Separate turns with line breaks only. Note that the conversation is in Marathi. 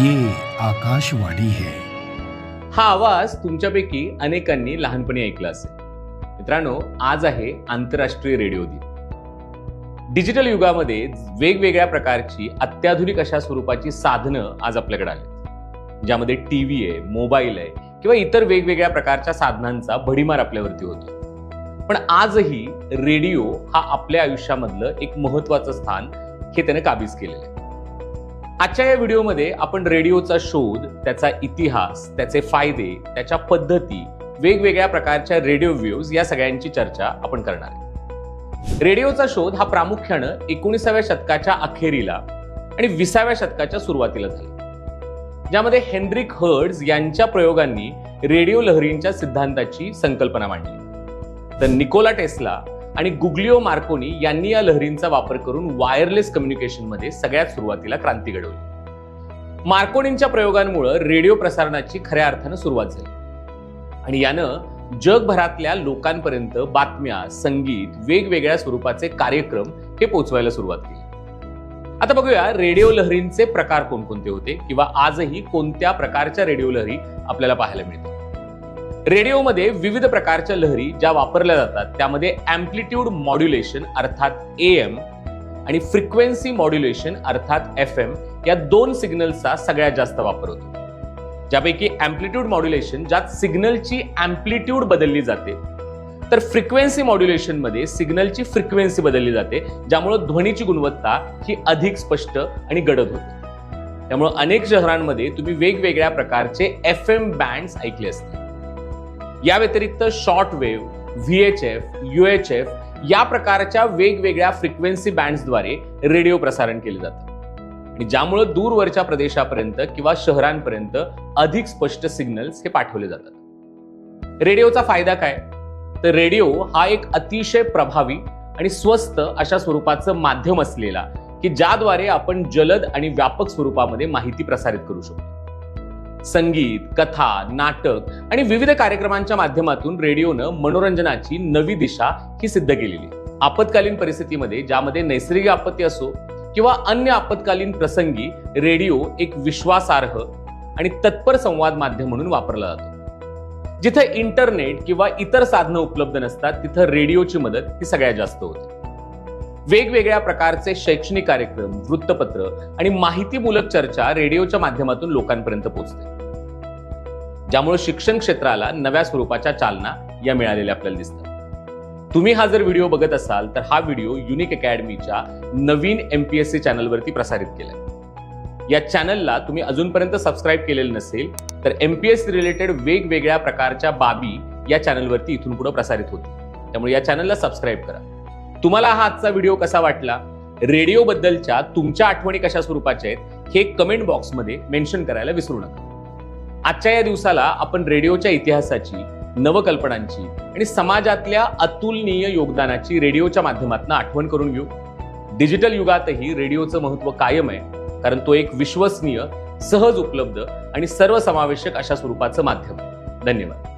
ये आकाशवाणी है।
हा आवाज तुमच्यापैकी अनेकांनी लहानपणी ऐकला असेल. मित्रांनो आज आहे आंतरराष्ट्रीय रेडिओ दिन. डिजिटल युगामध्ये वेगवेगळ्या प्रकारची अत्याधुनिक अशा स्वरूपाची साधनं आज आपल्याकडे आली ज्यामध्ये टी व्ही आहे मोबाईल आहे किंवा इतर वेगवेगळ्या प्रकारच्या साधनांचा भडीमार आपल्यावरती होतो पण आजही रेडिओ हा आपल्या आयुष्यामधलं एक महत्वाचं स्थान हे त्याने काबीज केलेलं आहे. आजच्या या व्हिडिओमध्ये आपण रेडिओचा शोध त्याचा इतिहास त्याचे फायदे त्याच्या पद्धती वेगवेगळ्या प्रकारच्या रेडिओ व्ह्यूज या सगळ्यांची चर्चा आपण करणार आहे. रेडिओचा शोध हा प्रामुख्यानं एकोणीसाव्या शतकाच्या अखेरीला आणि विसाव्या शतकाच्या सुरुवातीला झाला. ज्यामध्ये हेनरिक हर्ड्स यांच्या प्रयोगांनी रेडिओ लहरींच्या सिद्धांताची संकल्पना मांडली. तर निकोला टेस्ला आणि गुग्लिओ मार्कोनी यांनी या लहरींचा वापर करून वायरलेस कम्युनिकेशनमध्ये सगळ्यात सुरुवातीला क्रांती घडवली. मार्कोनींच्या प्रयोगांमुळे रेडिओ प्रसारणाची खऱ्या अर्थानं सुरुवात झाली. आणि यानं जगभरातल्या लोकांपर्यंत बातम्या संगीत वेगवेगळ्या स्वरूपाचे कार्यक्रम हे पोचवायला सुरुवात केली. आता बघूया रेडिओ लहरींचे प्रकार कोणकोणते होते किंवा आजही कोणत्या प्रकारच्या रेडिओ लहरी आपल्याला पाहायला मिळतात. रेडिओमध्ये विविध प्रकारच्या लहरी ज्या वापरल्या जातात त्यामध्ये अँप्लिट्यूड मॉड्युलेशन अर्थात ए एम आणि फ्रिक्वेन्सी मॉड्युलेशन अर्थात एफ एम या दोन सिग्नलचा सगळ्यात जास्त वापर होतो. ज्यापैकी अँप्लिट्यूड मॉड्युलेशन ज्यात सिग्नलची अँप्लिट्यूड बदलली जाते तर फ्रिक्वेन्सी मॉड्युलेशनमध्ये सिग्नलची फ्रिक्वेन्सी बदलली जाते ज्यामुळे ध्वनीची गुणवत्ता ही अधिक स्पष्ट आणि गडद होते. त्यामुळे अनेक शहरांमध्ये तुम्ही वेगवेगळ्या प्रकारचे एफ एम बँड्स ऐकले असतात या व्यतिरिक्त short wave V H F U H F या प्रकारच्या वेगवेगळ्या फ्रिक्वेन्सी बँड्सद्वारे रेडिओ प्रसारण केले जातं. आणि ज्यामुळे दूरवरच्या प्रदेशापर्यंत किंवा शहरांपर्यंत अधिक स्पष्ट सिग्नल्स हे पाठवले जातात. रेडिओचा फायदा काय? तर रेडिओ हा एक अतिशय प्रभावी आणि स्वस्त अशा स्वरूपाचं माध्यम असलेला की ज्याद्वारे आपण जलद आणि व्यापक स्वरूपामध्ये माहिती प्रसारित करू शकतो. संगीत कथा नाटक आणि विविध कार्यक्रमांच्या माध्यमातून रेडिओनं मनोरंजनाची नवी दिशा ही सिद्ध केलेली. आपत्कालीन परिस्थितीमध्ये ज्यामध्ये नैसर्गिक आपत्ती असो किंवा अन्य आपत्कालीन प्रसंगी रेडिओ एक विश्वासार्ह आणि तत्पर संवाद माध्यम म्हणून वापरला जातो. जिथे इंटरनेट किंवा इतर साधनं उपलब्ध नसतात तिथं रेडिओची मदत ही सगळ्यात जास्त होते. वेगवेगळ्या प्रकारचे शैक्षणिक कार्यक्रम वृत्तपत्र आणि माहितीमूलक चर्चा रेडिओच्या माध्यमातून लोकांपर्यंत पोहोचते. ज्यामुळे शिक्षण क्षेत्राला नव्या स्वरूपाच्या चालना या मिळालेल्या आपल्याला दिसतात. तुम्ही हा जर व्हिडिओ बघत असाल तर हा व्हिडिओ युनिक अकॅडमीच्या नवीन एमपीएससी चॅनलवरती प्रसारित केलाय. या चॅनलला तुम्ही अजूनपर्यंत सबस्क्राईब केलेलं नसेल तर एमपीएससी रिलेटेड वेगवेगळ्या प्रकारच्या बाबी या चॅनलवरती इथून पुढे प्रसारित होतील. त्यामुळे या चॅनलला सबस्क्राईब करा. तुम्हाला हा आजचा व्हिडिओ कसा वाटला? रेडिओ बद्दलच्या तुमच्या आठवणी कशा स्वरूपाच्या आहेत? हे कमेंट बॉक्समध्ये मेन्शन करायला विसरू नका. आजच्या या दिवसाला आपण रेडिओच्या इतिहासाची नवकल्पनांची आणि समाजातल्या अतुलनीय योगदानाची रेडिओच्या माध्यमातून आठवण करून घेऊ. डिजिटल युगातही रेडिओचं महत्त्व कायम आहे. कारण तो एक विश्वसनीय सहज उपलब्ध आणि सर्वसमावेशक अशा स्वरूपाचं माध्यम आहे. धन्यवाद.